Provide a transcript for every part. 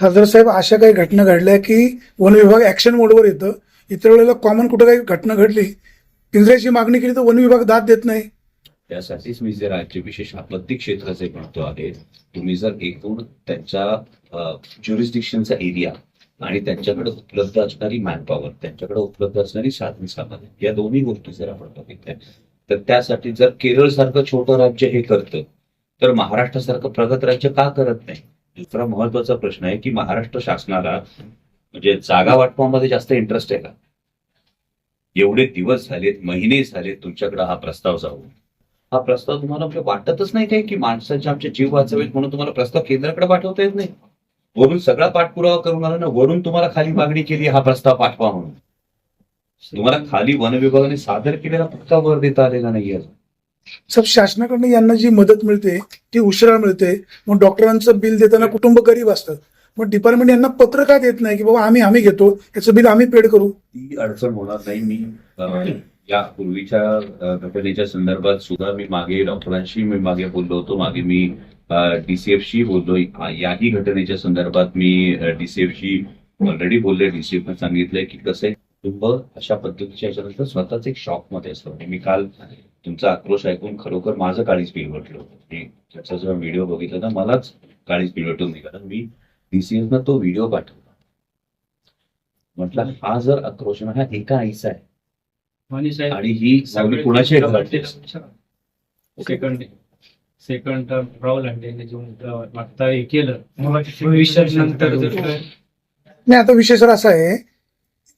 खासदार साहेब अशा काही घटना घडल्या की वन विभाग ऍक्शन मोडवर येतं. इतर वेळेला कॉमन कुठं काही घटना घडली पिंजऱ्याची मागणी केली तर वन विभाग दाद देत नाही. त्यासाठीच मी जे राज्य विशेष आपत्ती क्षेत्राचे म्हणतो आहे तुम्ही जर एकूण त्यांच्या ज्युरिस्डिक्शनचा एरिया आणि त्यांच्याकडे उपलब्ध असणारी मॅनपॉवर त्यांच्याकडे उपलब्ध असणारी साधन साधन या दोन्ही गोष्टी जर आपण बघितल्या तर त्यासाठी जर केरळ सारखं छोटं राज्य हे करतं तर महाराष्ट्रासारखं प्रगत राज्य का करत नाही? दुसरा महत्त्वाचा प्रश्न आहे की महाराष्ट्र शासनाला म्हणजे जागा वाटपामध्ये जास्त इंटरेस्ट आहे का? एवढे दिवस झालेत महिने झालेत तुमच्याकडे हा प्रस्ताव जाऊन. हा प्रस्ताव तुम्हाला म्हणजे वाटतच नाही काय की माणसाचे आमचे जीव वाचवेत म्हणून तुम्हाला प्रस्ताव केंद्राकडे पाठवता येत नाही. वरून सगळा पाठपुरावा करून आला ना वरून तुम्हाला खाली मागणी केली हा प्रस्ताव पाठवा म्हणून. तुम्हाला खाली वन विभागाने सादर केलेला पक्का वर देता आलेला नाही अजून सब शासनाकडनं यांना जी मदत मिळते ती उशिरा मिळते. मग डॉक्टरांचं बिल देताना कुटुंब गरीब असतं मग डिपार्टमेंट यांना पत्र का देत नाही की बाबा आम्ही आम्ही घेतो याचं बिल आम्ही पेड करू? ती अडचण होणार नाही. मी या पूर्वीच्या घटनेच्या संदर्भात सुद्धा मी मागे डॉक्टरांशी मी मागे बोललो होतो. मागे मी डीसीएफशी बोललो. याही घटनेच्या संदर्भात मी डीसीएफशी ऑलरेडी बोलले. डीसीएफ सांगितलंय की कसं कुटुंब अशा पद्धतीच्या याच्यानंतर स्वतःच एक शॉकमध्ये असतं. मी काल तुमचा आक्रोश ऐकून खरोखर माझं काळीच पिळवटलं होतं. मी त्याचा जो व्हिडिओ बघितला ना मलाच काळीच पिळवटून निघाला. मी डीसीएफ तो व्हिडिओ पाठवला. म्हटलं हा जर आक्रोश हा एका आईचा आहे. आणि ही सगळी? सेकंड सेकंड टर्म राहुल मागता हे केलं. भविष्यात नंतर नाही आता विषय सर असा आहे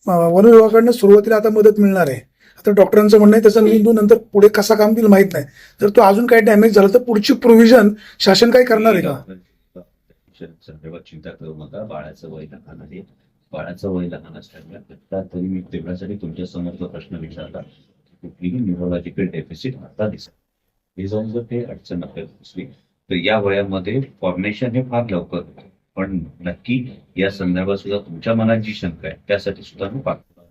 वन विभागाकडनं सुरुवातीला आता मदत मिळणार आहे. आता डॉक्टरांचं म्हणणं आहे त्याचा मेंदू नंतर पुढे कसा काम देईल माहीत नाही. जर तो अजून काही डॅमेज झाला तर पुढची प्रोव्हिजन शासन काय करणार आहे का? संदर्भात चिंता करू नका. बाळाचं वय लहान आहे. बाळाचं वय लहान असल्यामुळे तरी मी तेवढ्यासाठी तुमच्यासमोर जो प्रश्न विचारला. कुठलीही न्यूरोलॉजिकल डेफिसिट आता दिसत हे जाऊन जर ते अडचण आपल्याला दिसली तर या वयामध्ये फॉर्मेशन हे फार लवकर होतं. पण नक्की या संदर्भात सुद्धा तुमच्या मनात जी शंका आहे त्यासाठी सुद्धा मी पाठवतो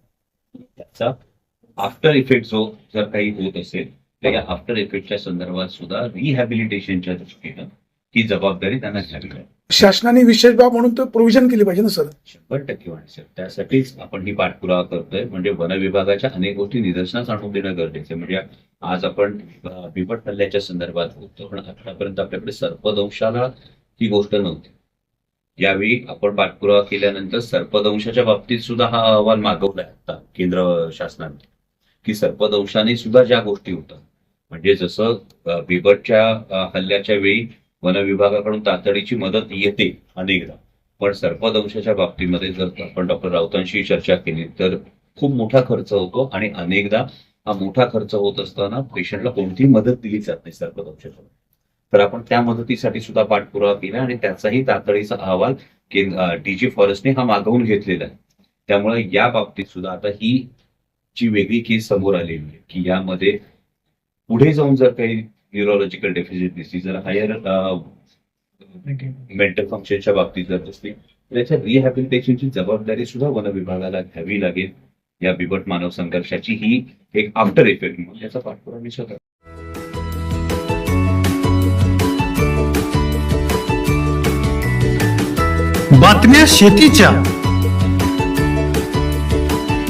त्याचा आफ्टर इफेक्ट जो जर काही होत असेल तर या आफ्टर इफेक्टच्या संदर्भात सुद्धा रिहॅबिलिटेशनच्या दृष्टीनं ही जबाबदारी त्यांना घ्यावी लागेल. शासनाने विशेष बाब म्हणून तो प्रोव्हिजन केली पाहिजे ना सर? शंभर टक्के वाढेल त्यासाठीच आपण ही पाठपुरावा करतोय. म्हणजे वन विभागाच्या अनेक गोष्टी निदर्शनास आणून देणं गरजेचं आहे. म्हणजे आज आपण बिबट हल्ल्याच्या संदर्भात होतो पण आतापर्यंत आपल्याकडे सर्पदंशाला ही गोष्ट नव्हती. यावेळी आपण पाठपुरावा केल्यानंतर सर्पदंशाच्या बाबतीत सुद्धा हा अहवाल मागवलाय आता केंद्र शासनाने. की सर्पदंशाने सुद्धा ज्या गोष्टी होतात. म्हणजे जसं बिबटच्या हल्ल्याच्या वेळी वन विभागाकडून तातडीची मदत येते अनेकदा. पण सर्पदंशाच्या बाबतीमध्ये जर आपण डॉक्टर राऊतांशी चर्चा केली तर खूप मोठा खर्च होतो आणि अनेकदा हा मोठा खर्च होत असताना पेशंटला कोणतीही मदत दिली जात नाही सर्पदंशाच्या तर आपण त्या मदतीसाठी सुद्धा पाठपुरावा केला आणि त्याचाही तातडीचा अहवाल डीजी फॉरेस्टने हा मागवून घेतलेला आहे. त्यामुळे या बाबतीत सुद्धा आता ही जी वेगळी केस समोर आलेली आहे की यामध्ये पुढे जाऊन जर काही न्यूरोलॉजिकल डेफिसिट दिसली जर हायर मेंटल फंक्शनच्या बाबतीत जर दिसली तर याच्या रिहॅबिलिटेशनची जबाबदारी सुद्धा वन विभागाला घ्यावी लागेल. या बिबट मानव संघर्षाची ही एक आफ्टर इफेक्ट म्हणून याचा पाठपुरावा मी स्वतः बातम्या शेतीच्या.